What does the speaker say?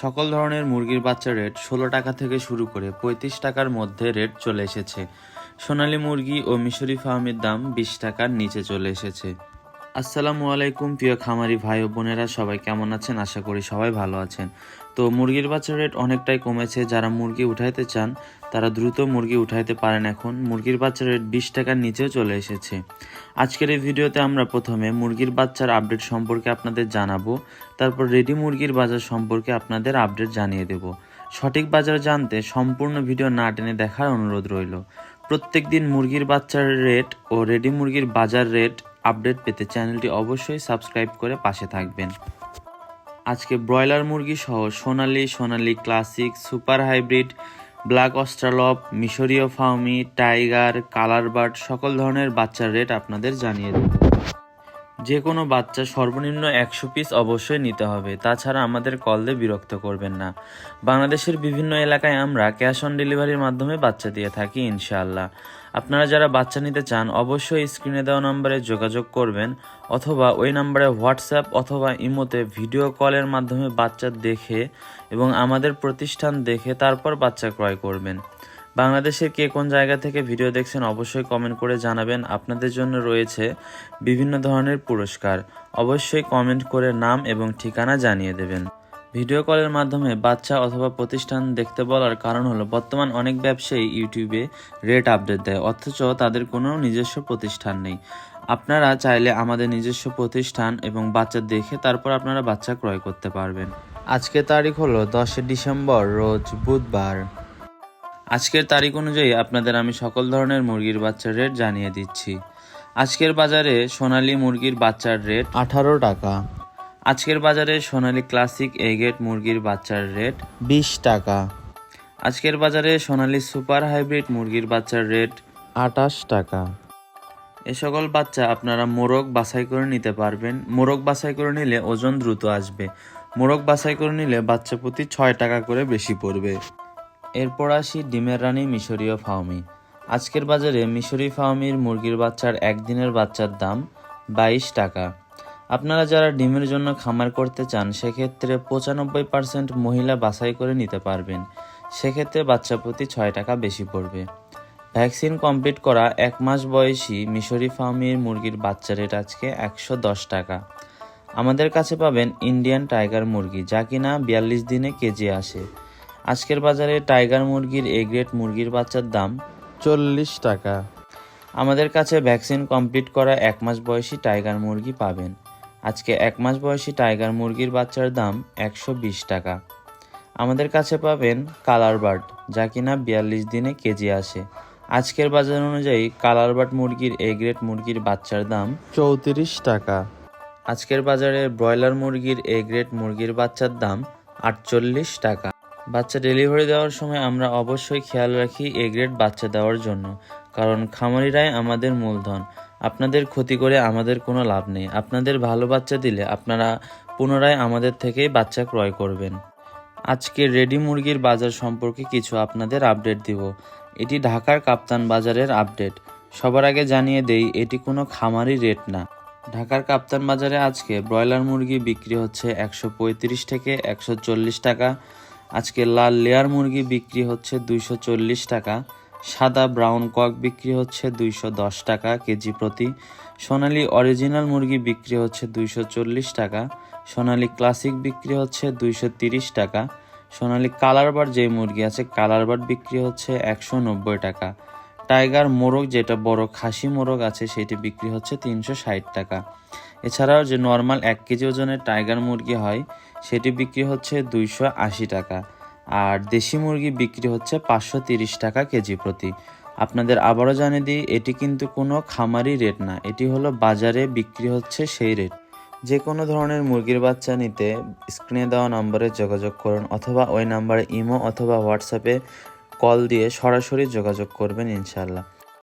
সকল ধরনের মুরগির বাচ্চার রেট ষোলো টাকা থেকে শুরু করে পঁয়ত্রিশ টাকার মধ্যে রেট চলে এসেছে। সোনালী মুরগি ও মিশরি ফার্মের দাম বিশ টাকার নিচে চলে এসেছে। আসসালামু আলাইকুম, প্রিয় খামারি ভাই ও বোনেরা, সবাই কেমন আছেন? আশা করি সবাই ভালো আছেন। তো মুরগির বাচ্চার রেট অনেকটাই কমেছে। যারা মুরগি উঠাইতে চান, তারা দ্রুত মুরগি উঠাইতে পারেন এখন। মুরগির বাচ্চার রেট বিশ টাকার নিচেও চলে এসেছে। আজকের এই ভিডিওতে আমরা প্রথমে মুরগির বাচ্চার আপডেট সম্পর্কে আপনাদের জানাব। তারপর রেডি মুরগির বাজার সম্পর্কে আপনাদের আপডেট জানিয়ে দেব। সঠিক বাজার জানতে সম্পূর্ণ ভিডিও না টেনে দেখার অনুরোধ রইল। প্রত্যেক দিন মুরগির বাচ্চার রেট ও রেডি মুরগির বাজার রেট আপডেট পেতে চ্যানেলটি অবশ্যই সাবস্ক্রাইব করে পাশে থাকবেন। আজকে ব্রয়লার মুরগি সহ সোনালি সোনালি classic, super hybrid, black Australorp, মিশরীয় ফাউমি, টাইগার কালার বার্ড সকল ধরনের বাচ্চার রেট আপনাদের জানিয়ে দেব। যে কোনো বাচ্চা সর্বনিম্ন একশো পিস অবশ্যই নিতে হবে। তাছাড়া আমাদের কল দিয়ে বিরক্ত করবেন না। বাংলাদেশের বিভিন্ন এলাকায় আমরা ক্যাশ অন ডেলিভারির মাধ্যমে বাচ্চা দিয়ে থাকি, ইনশাআল্লাহ। আপনারা যারা বাচ্চা নিতে চান, অবশ্যই স্ক্রিনে দেওয়া নম্বরে যোগাযোগ করবেন অথবা ওই নম্বরে হোয়াটসঅ্যাপ অথবা ইমোতে ভিডিও কলের মাধ্যমে বাচ্চা দেখে এবং আমাদের প্রতিষ্ঠান দেখে তারপর বাচ্চা ক্রয় করবেন। বাংলাদেশের কে কোন জায়গা থেকে ভিডিও দেখছেন, অবশ্যই কমেন্ট করে জানাবেন। আপনাদের জন্য রয়েছে বিভিন্ন ধরনের পুরস্কার। অবশ্যই কমেন্ট করে নাম এবং ঠিকানা জানিয়ে দেবেন। ভিডিও কলের মাধ্যমে বাচ্চা অথবা প্রতিষ্ঠান দেখতে বলার কারণ হলো, বর্তমান অনেক ব্যবসায়ী ইউটিউবে রেট আপডেট দেয়, অথচ তাদের কোনো নিজস্ব প্রতিষ্ঠান নেই। আপনারা চাইলে আমাদের নিজস্ব প্রতিষ্ঠান এবং বাচ্চা দেখে তারপর আপনারা বাচ্চা ক্রয় করতে পারবেন। আজকের তারিখ হলো দশই ডিসেম্বর, রোজ বুধবার। আজকের তারিখ অনুযায়ী আপনাদের আমি সকল ধরনের মুরগির বাচ্চার রেট জানিয়ে দিচ্ছি। আজকের বাজারে সোনালী মুরগির বাচ্চার রেট আঠারো টাকা। আজকের বাজারে সোনালি ক্লাসিক এগেট মুরগির বাচ্চার রেট বিশ টাকা। আজকের বাজারে সোনালি সুপার হাইব্রিড মুরগির বাচ্চার রেট আটাশ টাকা। এ সকল বাচ্চা আপনারা মোরগ বাছাই করে নিতে পারবেন। মোরগ বাছাই করে নিলে ওজন দ্রুত আসবে। মোরগ বাছাই করে নিলে বাচ্চা প্রতি ছয় টাকা করে বেশি পড়বে। এরপর আসি ডিমের রানী মিশরীয় ফাউমি আজকের বাজারে মিশরি ফাউমির মুরগির বাচ্চার একদিনের বাচ্চার দাম বাইশ টাকা। আপনারা যারা ডিমের জন্য খামার করতে চান, সেক্ষেত্রে পঁচানব্বই পার্সেন্ট মহিলা বাছাই করে নিতে পারবেন। সেক্ষেত্রে বাচ্চা প্রতি ছয় টাকা বেশি পড়বে। ভ্যাকসিন কমপ্লিট করা এক মাস বয়সী মিশরি ফার্মির মুরগির বাচ্চা রেট আজকে একশো দশ টাকা। আমাদের কাছে পাবেন ইন্ডিয়ান টাইগার মুরগি, যা কিনা বিয়াল্লিশ দিনে কেজি আসে। আজকের বাজারে টাইগার মুরগির এ গ্রেড মুরগির বাচ্চার দাম চল্লিশ টাকা। আমাদের কাছে ভ্যাকসিন কমপ্লিট করা এক মাস বয়সী টাইগার মুরগি পাবেন। আজকে এক মাস বয়সী টাইগার মুরগির বাচ্চার দাম একশো বিশ টাকা। আমাদের কাছে পাবেন কালার বার্ড, যা কিনা বিয়াল্লিশ দিনে কেজি আসে। আজকের বাজার অনুযায়ী কালার বার্ড মুরগির এ গ্রেড মুরগির বাচ্চার দাম চৌত্রিশ টাকা। আজকের বাজারে ব্রয়লার মুরগির এ গ্রেড মুরগির বাচ্চার দাম আটচল্লিশ টাকা। বাচ্চা ডেলিভারি দেওয়ার সময় আমরা অবশ্যই খেয়াল রাখি এ গ্রেড বাচ্চা দেওয়ার জন্য, কারণ খামারিরাই আমাদের মূলধন। আপনাদের ক্ষতি করে আমাদের কোনো লাভ নেই। আপনাদের ভালো বাচ্চা দিলে আপনারা পুনরায় আমাদের থেকেই বাচ্চা ক্রয় করবেন। আজকে রেডি মুরগির বাজার সম্পর্কে কিছু আপনাদের আপডেট দিব। এটি ঢাকার কাপ্তান বাজারের আপডেট। সবার আগে জানিয়ে দেই, এটি কোনো খামারি রেট না। ঢাকার কাপ্তান বাজারে আজকে ব্রয়লার মুরগি বিক্রি হচ্ছে একশো পঁয়ত্রিশ থেকে একশো চল্লিশ টাকা। আজকে লাল লেয়ার মুরগি বিক্রি হচ্ছে দুইশো চল্লিশ টাকা। সাদা ব্রাউন কক বিক্রি হচ্ছে দুইশো দশ টাকা কেজি প্রতি। সোনালি অরিজিনাল মুরগি বিক্রি হচ্ছে দুইশো চল্লিশ টাকা। সোনালি ক্লাসিক বিক্রি হচ্ছে দুইশো তিরিশ টাকা। সোনালি কালার বার যে মুরগি আছে, কালার বার বিক্রি হচ্ছে একশো নব্বই টাকা। টাইগার মোরগ যেটা বড় খাসি মোরগ আছে, সেটি বিক্রি হচ্ছে তিনশো ষাট টাকা। এছাড়াও যে নর্মাল এক কেজি ওজনের টাইগার মুরগি হয়, সেটি বিক্রি হচ্ছে দুইশো আশি টাকা। আর দেশি মুরগি বিক্রি হচ্ছে পাঁচশো তিরিশ টাকা কেজি প্রতি। আপনাদের আবারও জানিয়ে দিই, এটি কিন্তু কোনো খামারি রেট না, এটি হলো বাজারে বিক্রি হচ্ছে সেই রেট। যে কোনো ধরনের মুরগির বাচ্চা নিতে স্ক্রিনে দেওয়া নম্বরে যোগাযোগ করুন অথবা ওই নাম্বারে ইমো অথবা হোয়াটসঅ্যাপে কল দিয়ে সরাসরি যোগাযোগ করবেন ইনশাল্লাহ